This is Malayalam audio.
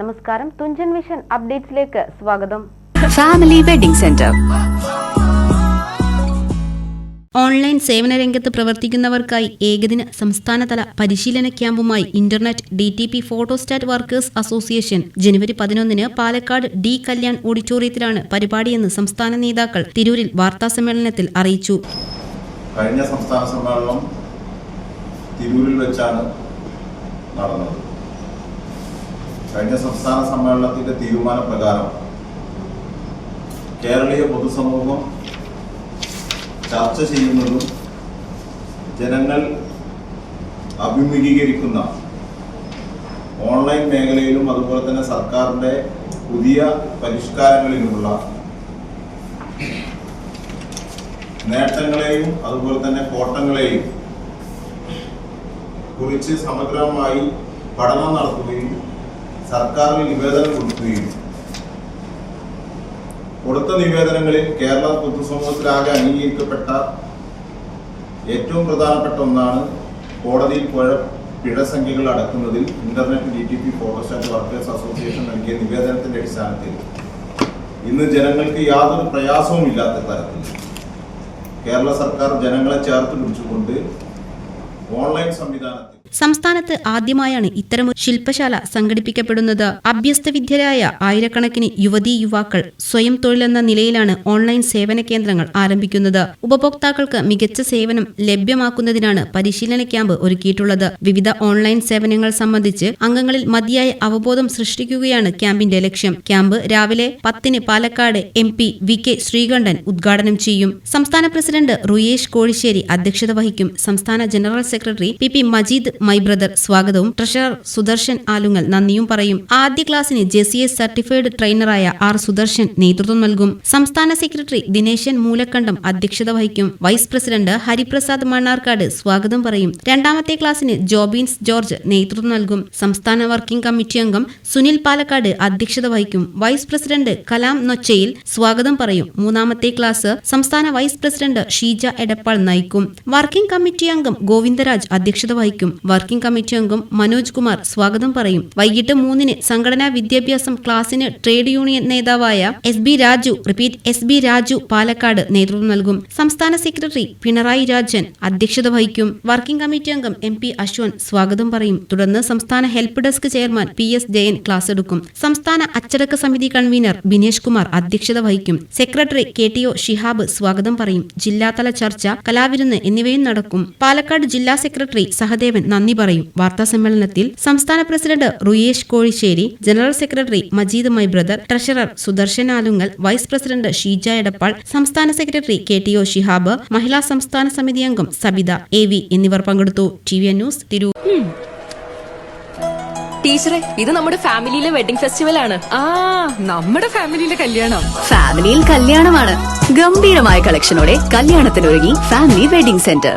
നമസ്കാരം. തുഞ്ചൻ മിഷൻ അപ്ഡേറ്റ്സിലേക്ക് സ്വാഗതം. ഫാമിലി വെഡിംഗ് സെന്റർ ഓൺലൈൻ സേവന രംഗത്ത് പ്രവർത്തിക്കുന്നവർക്കായി ഏകദിന സംസ്ഥാനതല പരിശീലന ക്യാമ്പുമായി internet D T P photostat workers association. ജനുവരി പതിനൊന്നിന് പാലക്കാട് ഡി കല്യാൺ ഓഡിറ്റോറിയത്തിലാണ് പരിപാടിയെന്ന് സംസ്ഥാന നേതാക്കൾ തിരൂരിൽ വാർത്താസമ്മേളനത്തിൽ അറിയിച്ചു. കഴിഞ്ഞ സംസ്ഥാന സമ്മേളനം തിരൂരിൽ വെച്ചാണ് നടന്നത്. കഴിഞ്ഞ സംസ്ഥാന സമ്മേളനത്തിന്റെ തീരുമാനപ്രകാരം കേരളീയ പൊതുസമൂഹം ചർച്ച ചെയ്യുന്നതും ജനങ്ങൾ അഭിമുഖീകരിക്കുന്ന ഓൺലൈൻ മേഖലയിലും അതുപോലെ തന്നെ സർക്കാരിന്റെ പുതിയ പരിഷ്കാരങ്ങളിലുമുള്ള നേട്ടങ്ങളെയും അതുപോലെ തന്നെ കോട്ടങ്ങളെയും കുറിച്ച് സമഗ്രമായി പഠനം നടത്തുകയും സർക്കാരിന് നിവേദനം കൊടുക്കുകയും കൊടുത്ത നിവേദനങ്ങളിൽ കേരള പൊതുസമൂഹത്തിലാകെ അംഗീകരിക്കപ്പെട്ട ഏറ്റവും പ്രധാനപ്പെട്ട ഒന്നാണ് കോടതിയിൽ പുഴ പിഴ സംഖ്യകൾ അടക്കുന്നതിൽ internet D T P photostat workers association നൽകിയ നിവേദനത്തിന്റെ അടിസ്ഥാനത്തിൽ ഇന്ന് ജനങ്ങൾക്ക് യാതൊരു പ്രയാസവും ഇല്ലാത്ത തരത്തിൽ കേരള സർക്കാർ ജനങ്ങളെ ചേർത്ത് പിടിച്ചുകൊണ്ട് ഓൺലൈൻ സംവിധാനത്തിൽ. സംസ്ഥാനത്ത് ആദ്യമായാണ് ഇത്തരമൊരു ശില്പശാല സംഘടിപ്പിക്കപ്പെടുന്നത്. അഭ്യസ്തവിദ്യരായ ആയിരക്കണക്കിന് യുവതീ യുവാക്കൾ സ്വയം തൊഴിലെന്ന നിലയിലാണ് ഓൺലൈൻ സേവന കേന്ദ്രങ്ങൾ ആരംഭിക്കുന്നത്. ഉപഭോക്താക്കൾക്ക് മികച്ച സേവനം ലഭ്യമാക്കുന്നതിനാണ് പരിശീലന ക്യാമ്പ് ഒരുക്കിയിട്ടുള്ളത്. വിവിധ ഓൺലൈൻ സേവനങ്ങൾ സംബന്ധിച്ച് അംഗങ്ങളിൽ മതിയായ അവബോധം സൃഷ്ടിക്കുകയാണ് ക്യാമ്പിന്റെ ലക്ഷ്യം. ക്യാമ്പ് രാവിലെ പത്തിന് Palakkad M P V K Sreekandan ഉദ്ഘാടനം ചെയ്യും. സംസ്ഥാന പ്രസിഡന്റ് റുയേഷ് കോഴിശ്ശേരി അധ്യക്ഷത വഹിക്കും. സംസ്ഥാന general secretary P P Majeed my brother. സ്വാഗതവും. ട്രഷറർ സുദർശൻ ആലുങ്ങൽ നന്ദിയും പറയും. ആദ്യ ക്ലാസ്സിന് ജെസിഎ സർട്ടിഫൈഡ് ട്രെയിനറായ ആർ സുദർശൻ നേതൃത്വം നൽകും. സംസ്ഥാന സെക്രട്ടറി ദിനേശൻ മൂലക്കണ്ടം അധ്യക്ഷത വഹിക്കും. വൈസ് പ്രസിഡന്റ് ഹരിപ്രസാദ് മണ്ണാർക്കാട് സ്വാഗതം പറയും. രണ്ടാമത്തെ ക്ലാസ്സിന് ജോബിൻസ് ജോർജ് നേതൃത്വം നൽകും. സംസ്ഥാന വർക്കിംഗ് കമ്മിറ്റി അംഗം സുനിൽ പാലക്കാട് അധ്യക്ഷത വഹിക്കും. വൈസ് പ്രസിഡന്റ് കലാം നൊച്ചയിൽ സ്വാഗതം പറയും. മൂന്നാമത്തെ ക്ലാസ് സംസ്ഥാന വൈസ് പ്രസിഡന്റ് ഷീജ എടപ്പാൾ നയിക്കും. വർക്കിംഗ് കമ്മിറ്റി അംഗം ഗോവിന്ദരാജ് അധ്യക്ഷത വഹിക്കും. വർക്കിംഗ് കമ്മിറ്റി അംഗം മനോജ് കുമാർ സ്വാഗതം പറയും. വൈകിട്ട് മൂന്നിന് സംഘടനാ വിദ്യാഭ്യാസം ക്ലാസിന് ട്രേഡ് യൂണിയൻ നേതാവായ S B Raju repeat S B Raju Palakkad നേതൃത്വം നൽകും. സംസ്ഥാന സെക്രട്ടറി പിണറായി രാജൻ അധ്യക്ഷത വഹിക്കും. വർക്കിംഗ് കമ്മിറ്റി അംഗം എം പി അശ്വൻ സ്വാഗതം പറയും. തുടർന്ന് സംസ്ഥാന help desk chairman P S Jayan class എടുക്കും. സംസ്ഥാന അച്ചടക്ക സമിതി കൺവീനർ ബിനേഷ് കുമാർ അധ്യക്ഷത വഹിക്കും. Secretary K T O Shihab സ്വാഗതം പറയും. ജില്ലാതല ചർച്ച കലാവിരുന്ന് എന്നിവയും നടക്കും. പാലക്കാട് ജില്ലാ സെക്രട്ടറി സഹദേവൻ നന്ദി പറയും. വാർത്താ സമ്മേളനത്തിൽ സംസ്ഥാന president Ruyesh Kozhisseri general secretary Majeed my brother treasurer Sudarshan Alungal vice president Sheeja Edappal സംസ്ഥാന secretary K T O Shihab മഹിളാ സംസ്ഥാന സമിതി അംഗം സബിത എ വി എന്നിവർ പങ്കെടുത്തു. T V news Tirur. ടീച്ചറെ ഇത് നമ്മുടെ ഫാമിലിയിലെ വെഡിംഗ് ഫെസ്റ്റിവൽ ആണ്. ആ നമ്മുടെ ഫാമിലിയിലെ കല്യാണം. ഫാമിലിയിൽ കല്യാണമാണ്. ഗംഭീരമായ കളക്ഷനോടെ കല്യാണത്തിനൊരുങ്ങി ഫാമിലി വെഡിംഗ് സെന്റർ.